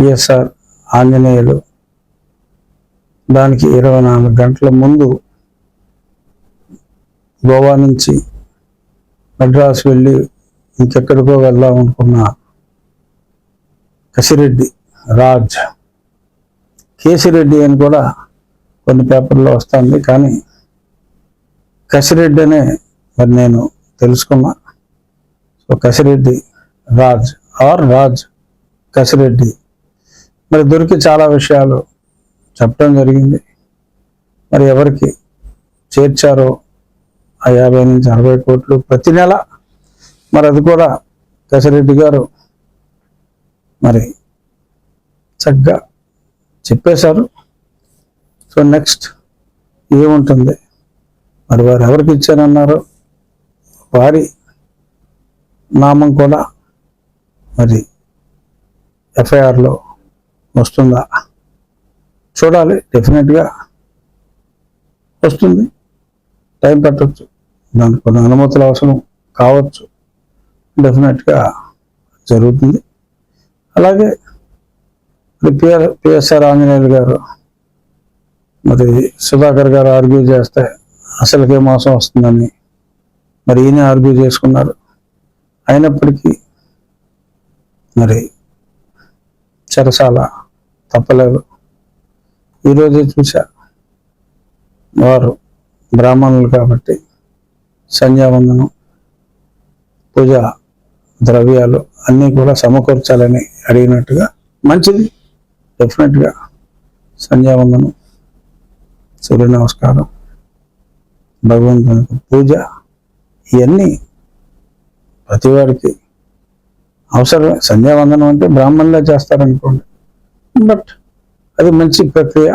PSR Anjaneyulu. దానికి ఇరవై నాలుగు గంటల ముందు గోవా నుంచి మద్రాసు వెళ్ళి ఇంకెక్కడికో వెళ్దాం అనుకున్న కసిరెడ్డి రాజ్. కేసిరెడ్డి అని కూడా కొన్ని పేపర్లో వస్తుంది కానీ కసిరెడ్డి అనే మరి నేను తెలుసుకున్నా. So Kasireddy Raj R Raj Kasireddy. మరి దొరికి చాలా విషయాలు చెప్పడం జరిగింది. మరి ఎవరికి చేర్చారో ఆ యాభై నుంచి అరవై కోట్లు ప్రతి నెల. మరి అది కూడా దశరెడ్డి గారు మరి చక్కగా చెప్పేశారు. సో నెక్స్ట్ ఏముంటుంది? మరి వారు ఎవరికి ఇచ్చారన్నారు వారి నామం కూడా మరి ఎఫ్ఐఆర్లో వస్తుందా? చూడాలి డెఫినెట్గా వస్తుంది. టైం పట్టచ్చు. దానికి కొన్ని అనుమతులు అవసరం కావచ్చు. డెఫినెట్గా జరుగుతుంది. అలాగే మరి పిఆర్ పిఎస్ఆర్ ఆంజనేయులు గారు మరి సుధాకర్ గారు ఆర్గ్యూ చేస్తే అసలుకే మోసం వస్తుందని మరి ఈయన ఆర్గ్యూ చేసుకున్నారు. అయినప్పటికీ మరి చెరసాల తప్పలేదు. ఈరోజే చూసా వారు బ్రాహ్మణులు కాబట్టి సంధ్యావందనం పూజ ద్రవ్యాలు అన్నీ కూడా సమకూర్చాలని అడిగినట్టుగా మంచిది. డెఫినెట్గా సంధ్యావందనం సూర్య నమస్కారం భగవంతునికి పూజ ఇవన్నీ ప్రతివాడికి అవసరమే. సంధ్యావందనం అంటే బ్రాహ్మణులే చేస్తారనుకోండి. బట్ అది మంచి ప్రక్రియ.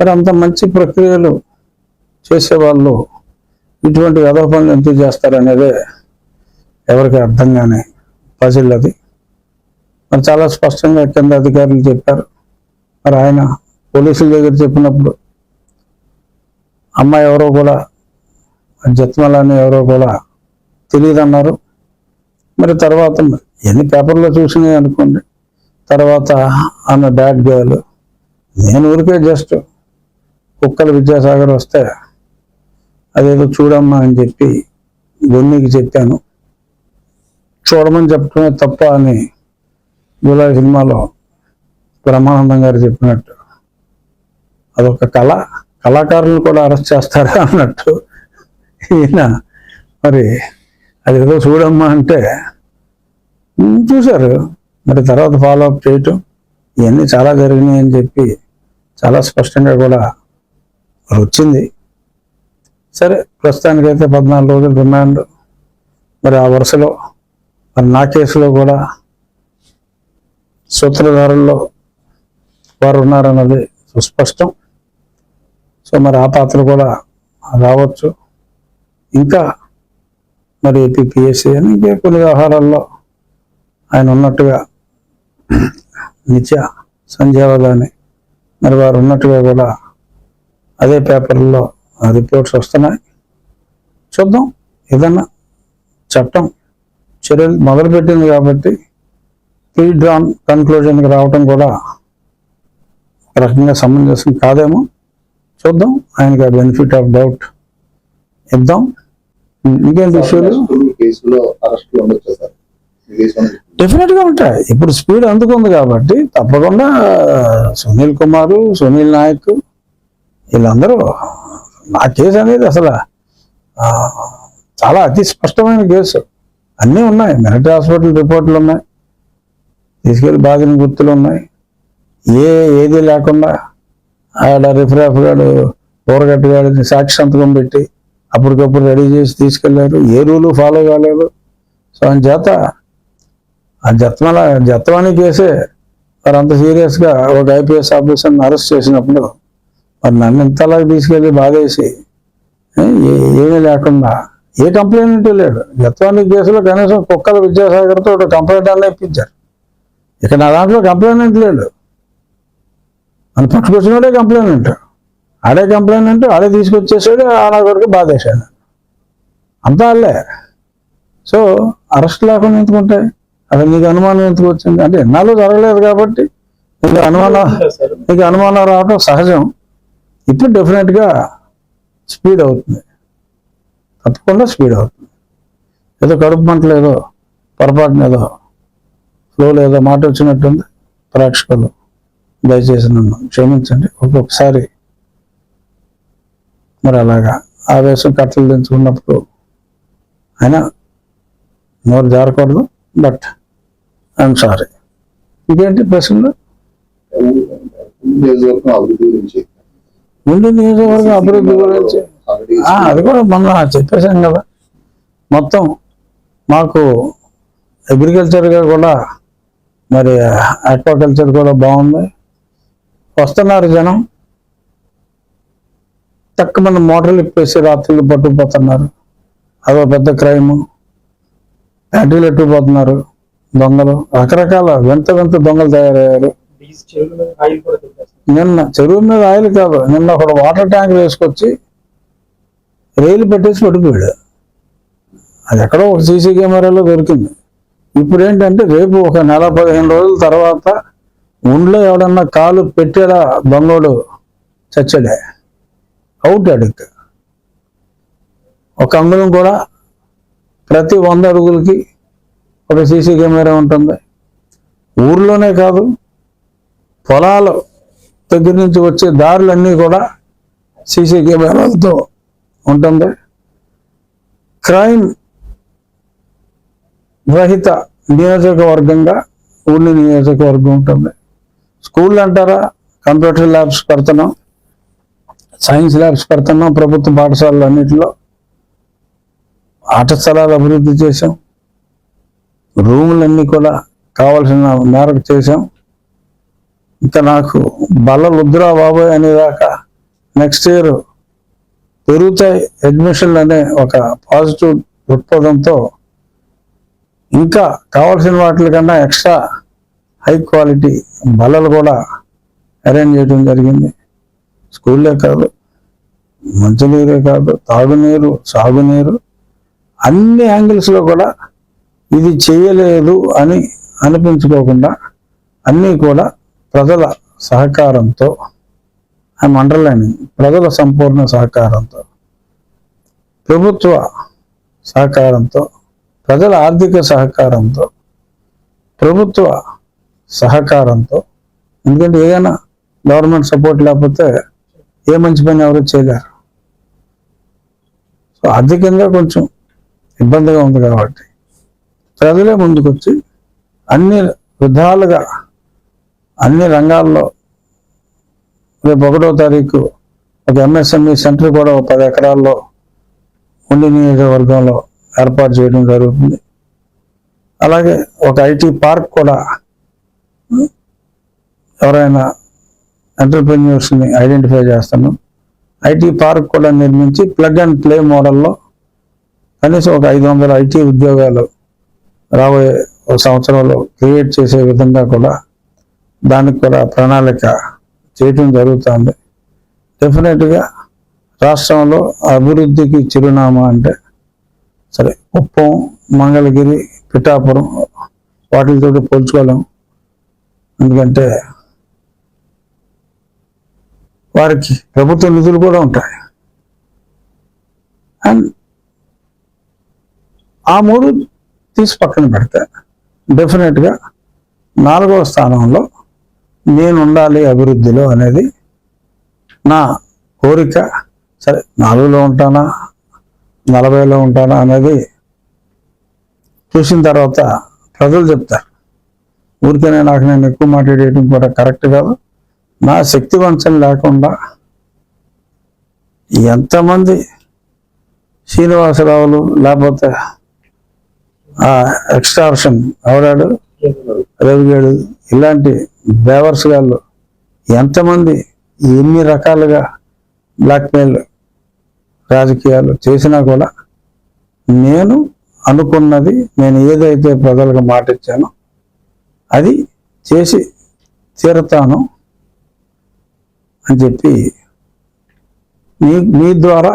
మరి అంత మంచి ప్రక్రియలు చేసేవాళ్ళు ఇటువంటి వ్యధ పనులు ఎందుకు చేస్తారనేదే ఎవరికి అర్థం కాని పజిల్ అది. మరి చాలా స్పష్టంగా కింద అధికారులు చెప్పారు. మరి ఆయన పోలీసుల దగ్గర చెప్పినప్పుడు అమ్మాయి ఎవరో కూడా జత్మలాని ఎవరో కూడా తెలియదు అన్నారు మరి తర్వాత ఎన్ని పేపర్లో చూసినాయి అనుకోండి. తర్వాత ఆమె బ్యాడ్ గర్ల్ నేను ఊరికే జస్ట్ కుక్కల విద్యాసాగర్ వస్తే అదేదో చూడమ్మా అని చెప్పి గొన్నికి చెప్పాను. చూడమని చెప్పడమే తప్ప అని జూలై సినిమాలో బ్రహ్మానందం గారు చెప్పినట్టు. అదొక కళ కళాకారులను కూడా అరెస్ట్ చేస్తారా అన్నట్టు ఈయన మరి అది ఏదో చూడమ్మా అంటే చూశారు. మరి తర్వాత ఫాలో అప్ చేయటం ఇవన్నీ చాలా జరిగినాయి అని చెప్పి చాలా స్పష్టంగా కూడా వచ్చింది. సరే ప్రస్తుతానికైతే పద్నాలుగు రోజులు రిమాండ్ మరి ఆ వరుసలో మరి నా కేసులో కూడా సూత్రధారుల్లో వారు ఉన్నారన్నది సుస్పష్టం. సో మరి ఆ పాత్ర కూడా రావచ్చు. ఇంకా మరి ఏపీఎస్సీ అని ఇంకే కొన్ని వ్యవహారాల్లో ఆయన ఉన్నట్టుగా నిత్య సంధ్యావధాని మరి వారు ఉన్నట్టుగా కూడా అదే పేపర్లో రిపోర్ట్స్ వస్తున్నాయి. చూద్దాం. ఏదన్నా చట్టం చర్యలు మొదలుపెట్టింది కాబట్టి ప్రీ డ్రాన్ కన్క్లూజన్కి రావటం కూడా ఒక రకంగా సమంజసం కాదేమో. చూద్దాం. ఆయనకి ఆ బెనిఫిట్ ఆఫ్ డౌట్ ఇద్దాం. ఇంకేం విషయాలు? కేసులో అరెస్టులు ఉండొచ్చు సార్? డెఫినెట్గా ఉంటాయి. ఇప్పుడు స్పీడ్ అందుకుంది కాబట్టి తప్పకుండా సునీల్ కుమార్ సునీల్ నాయక్ వీళ్ళందరూ నా కేసు అనేది అసలు చాలా అతి స్పష్టమైన కేసు అన్నీ ఉన్నాయి. మిలిటరీ హాస్పిటల్ రిపోర్ట్లు ఉన్నాయి. తీసుకెళ్ళి బాధిన గుర్తులు ఉన్నాయి. ఏ ఏది లేకుండా ఆడ రిఫరాఫ్ గాడు ఊరగట్టు గాడిని సాక్షి సంతకం పెట్టి అప్పటికప్పుడు రెడీ చేసి తీసుకెళ్ళారు. ఏ రూలు ఫాలో కాలేదు. సో అని చేత ఆ జత్మల జత్వాని కేసే వారు అంత సీరియస్గా ఒక ఐపీఎస్ ఆఫీసర్ని అరెస్ట్ చేసినప్పుడు మరి నన్ను ఇంతలా తీసుకెళ్ళి బాధేసి ఏమీ లేకుండా ఏ కంప్లైంట్ లేడు జత్వాని కేసులో కనీసం కుక్కల విద్యాసాగర్తో ఒక కంప్లైంట్ అన్న ఇప్పించారు. ఇక నా దాంట్లో కంప్లైంట్ లేడు మన పట్టుకొచ్చినాడే కంప్లైంట్. ఆడే కంప్లైంట్ ఆడే తీసుకొచ్చేసాడు ఆడ కొడుకు బాధేశాడు. అంతా అల్లే. సో అరెస్ట్ లేకుండా ఎందుకుంటాయి అసలు నీకు అనుమానం ఎందుకు వచ్చింది? అంటే ఎన్నాళ్ళు జరగలేదు కాబట్టి నీకు అనుమానం నీకు అనుమానం రావడం సహజం. ఇప్పుడు డెఫినెట్గా స్పీడ్ అవుతుంది. తప్పకుండా స్పీడ్ అవుతుంది. ఏదో కడుపు మంటలు ఏదో పొరపాటున ఏదో ఫ్లో ఏదో మాట వచ్చినట్టుంది ప్రేక్షకులు. దయచేసి నన్ను క్షమించండి. ఒక్కొక్కసారి మరి అలాగా ఆవేశం కట్టలు దించుకున్నప్పుడు అయినా నోరు జారకూడదు. But I'm sorry. ఇదేంటి ప్రశ్నలు? అభివృద్ధి ముందు నియోజకవర్గం అభివృద్ధి గురించి? అది కూడా మొన్న చెప్పేశాం కదా. మొత్తం మాకు అగ్రికల్చర్గా కూడా మరి ఆక్వాకల్చర్ కూడా బాగుంది. వస్తున్నారు జనం. తక్కువ మంది మోటార్లు ఇప్పేసి రాత్రులు పట్టుకుపోతున్నారు. అదో పెద్ద క్రైము. ప్యాటీలు ఎట్టుకుపోతున్నారు దొంగలు? రకరకాల వింత వింత దొంగలు తయారయ్యారు. నిన్న చెరువు మీద ఆయిల్ కాదు. నిన్న ఒక వాటర్ ట్యాంక్ వేసుకొచ్చి రైలు పెట్టేసి పడిపోయాడు. అది ఎక్కడో ఒక సీసీ కెమెరాలో దొరికింది. ఇప్పుడు ఏంటంటే రేపు ఒక నెల పదిహేను రోజుల తర్వాత ఒంట్లో ఎవడన్నా కాలు పెట్టాడా దొంగోడు చచ్చాడే. అవుట్ అడుగు ఒక అంగుళం కూడా ప్రతి వంద అడుగులకి ఒక సీసీ కెమెరా ఉంటుంది. ఊర్లోనే కాదు పొలాలు దగ్గర నుంచి వచ్చే దారులన్నీ కూడా సీసీ కెమెరాలతో ఉంటుంది. క్రైమ్ రహిత నియోజకవర్గంగా ఊళ్ళి నియోజకవర్గం ఉంటుంది. స్కూల్ అంటారా కంప్యూటర్ ల్యాబ్స్ పెడుతున్నాం సైన్స్ ల్యాబ్స్ పెడుతున్నాం ప్రభుత్వ పాఠశాలలు అన్నింటిలో. ఆట స్థలాలు అభివృద్ధి చేశాం. రూములన్నీ కూడా కావలసిన మేరకు చేశాం. ఇంకా నాకు బల్లలు వద్దురా బాబోయ్ అనేదాకా నెక్స్ట్ ఇయర్ పెరుగుతాయి అడ్మిషన్లు అనే ఒక పాజిటివ్ దృక్పథంతో ఇంకా కావాల్సిన వాటి కన్నా ఎక్స్ట్రా హై క్వాలిటీ బల్లలు కూడా అరేంజ్ చేయడం జరిగింది. స్కూళ్ళే కాదు మంచినీరే కాదు తాగునీరు సాగునీరు అన్ని యాంగిల్స్లో కూడా ఇది చేయలేదు అని అనిపించుకోకుండా అన్నీ కూడా ప్రజల సహకారంతో ఆ మండలాన్ని ప్రజల సంపూర్ణ సహకారంతో ప్రభుత్వ సహకారంతో ప్రజల ఆర్థిక సహకారంతో ప్రభుత్వ సహకారంతో ఎందుకంటే ఏదైనా గవర్నమెంట్ సపోర్ట్ లేకపోతే ఏ మంచి పని ఎవరు చేయలేరు. సో ఆర్థికంగా కొంచెం ఇబ్బందిగా ఉంది కాబట్టి ప్రజలే ముందుకొచ్చి అన్ని విధాలుగా అన్ని రంగాల్లో రేపు ఒకటో తారీఖు ఒక ఎంఎస్ఎంఈ సెంటర్ కూడా ఒక పది ఎకరాల్లో ఉండి నియోజకవర్గంలో ఏర్పాటు చేయడం జరుగుతుంది. అలాగే ఒక ఐటీ పార్క్ కూడా ఎవరైనా ఎంటర్ప్రెన్యూర్స్ని ఐడెంటిఫై చేస్తాను ఐటీ పార్క్ కూడా నిర్మించి ప్లగ్ అండ్ ప్లే మోడల్లో కనీసం ఒక ఐదు వందల ఐటీ ఉద్యోగాలు రాబోయే ఒక సంవత్సరంలో క్రియేట్ చేసే విధంగా కూడా దానికి కూడా ప్రణాళిక చేయటం జరుగుతుంది. డెఫినెట్గా రాష్ట్రంలో అభివృద్ధికి చిరునామా అంటే సరే కుప్పం మంగళగిరి పిఠాపురం వాటితో పోల్చుకోలేం. ఎందుకంటే వారికి ప్రభుత్వ నిధులు కూడా ఉంటాయి. అండ్ ఆ మూడు తీసి పక్కన పెడితే డెఫినెట్గా నాలుగవ స్థానంలో నేను ఉండాలి అభివృద్ధిలో అనేది నా కోరిక. సరే నాలుగులో ఉంటానా? నలభైలో ఉంటానా? అనేది చూసిన తర్వాత ప్రజలు చెప్తారు. ఊరికనే నాకు నేను ఎక్కువ మాట్లాడేయడం కూడా కరెక్ట్ కాదు. నా శక్తి వంచన లేకుండా ఎంతమంది శ్రీనివాసరావులు లేకపోతే ఆ ఎక్స్ట్రాప్షన్ ఎవడాడు రవిగాడు. ఇలాంటి బేవర్స్ గాళ్ళు ఎంతమంది ఎన్ని రకాలుగా బ్లాక్మెయిల్ రాజకీయాలు చేసినా కూడా నేను అనుకున్నది నేను ఏదైతే ప్రజలకు మాట ఇచ్చానో అది చేసి తీరుతాను అని చెప్పి మీ మీ ద్వారా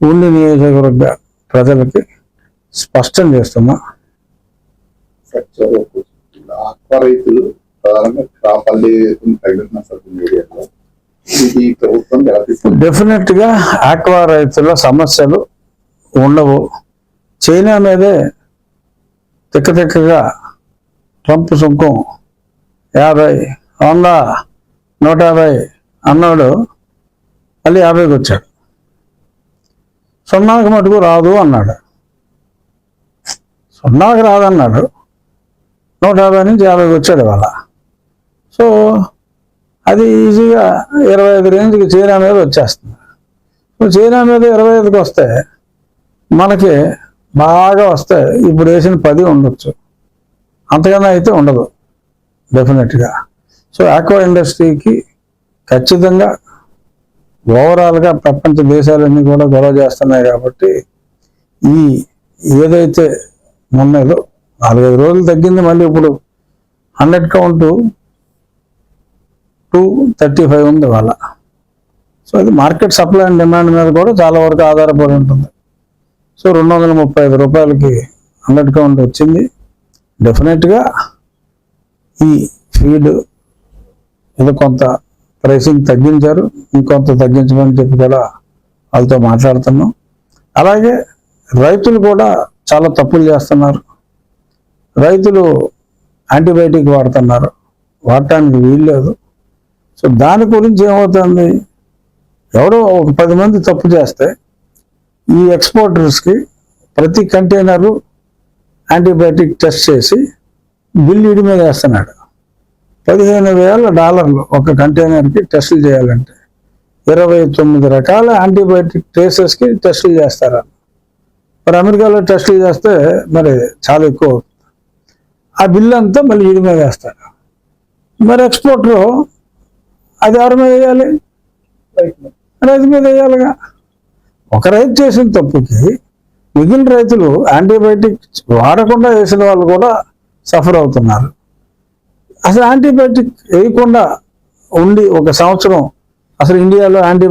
ఉండి నియోజకవర్గ ప్రజలకి స్పష్టం చేస్తున్నా. ఆక్వా రైతులు ప్రధానంగా కాపల్లి ఆక్వా రైతుల సమస్యలు ఉండవు. చైనా మీదే తిక్క తిక్కగా ట్రంప్ సుంకం. యాభై వంద నూట యాభై అన్నాడు. మళ్ళీ యాభైకి వచ్చాడు. సున్నాకి మటుకు రాదు అన్నాడు. సున్నాకి రాదన్నాడు. నూట యాభై నుంచి యాభైకి వచ్చాడు ఇవాళ. సో అది ఈజీగా ఇరవై ఐదు రేంజ్కి చైనా మీద వచ్చేస్తుంది. సో చైనా మీద ఇరవై ఐదుకి వస్తే మనకి బాగా వస్తే ఇప్పుడు వేసిన పది ఉండొచ్చు. అంతకన్నా అయితే ఉండదు. డెఫినెట్గా. సో ఆక్వా ఇండస్ట్రీకి ఖచ్చితంగా ఓవరాల్గా ప్రపంచ దేశాలన్నీ కూడా గొడవ చేస్తున్నాయి కాబట్టి ఈ ఏదైతే మొన్నదో నాలుగైదు రోజులు తగ్గింది మళ్ళీ ఇప్పుడు hundred count to thirty five ఉంది వాళ్ళ. సో అది మార్కెట్ సప్లై అండ్ డిమాండ్ మీద కూడా చాలా వరకు ఆధారపడి ఉంటుంది. సో రెండు వందల ముప్పై ఐదు రూపాయలకి హండ్రెడ్ కౌంట్ వచ్చింది. డెఫినెట్గా ఈ ఫీడ్ ఏదో కొంత ప్రైసింగ్ తగ్గించారు ఇంకొంత తగ్గించమని చెప్పి కూడా వాళ్ళతో మాట్లాడుతున్నాం. అలాగే రైతులు కూడా చాలా తప్పులు చేస్తున్నారు. రైతులు యాంటీబయాటిక్ వాడుతున్నారు. వాడటానికి వీల్లేదు సో దాని గురించి ఏమవుతుంది? ఎవరో ఒక పది మంది తప్పు చేస్తే ఈ ఎక్స్పోర్టర్స్కి ప్రతి కంటైనరు యాంటీబయాటిక్ టెస్ట్ చేసి బిల్ ఇడి మీద వేస్తున్నాడు. పదిహేను వేల డాలర్లు ఒక కంటైనర్కి టెస్టులు చేయాలంటే ఇరవై తొమ్మిది రకాల యాంటీబయాటిక్ ట్రేసెస్కి టెస్టులు చేస్తారు మరి అమెరికాలో టెస్టులు చేస్తే మరి చాలా ఎక్కువ అవుతుంది. ఆ బిల్లు అంతా మళ్ళీ వీడి మీద వేస్తారు. మరి ఎక్స్పోర్టర్ అది ఎవరి మీద వేయాలి? రైతు రైతు మీద వేయాలిగా. ఒక రైతు చేసిన తప్పుకి మిగిలిన రైతులు యాంటీబయాటిక్ వాడకుండా వేసిన వాళ్ళు కూడా సఫర్ అవుతున్నారు. అసలు యాంటీబయాటిక్ వేయకుండా ఉండి ఒక సంవత్సరం అసలు ఇండియాలో యాంటీ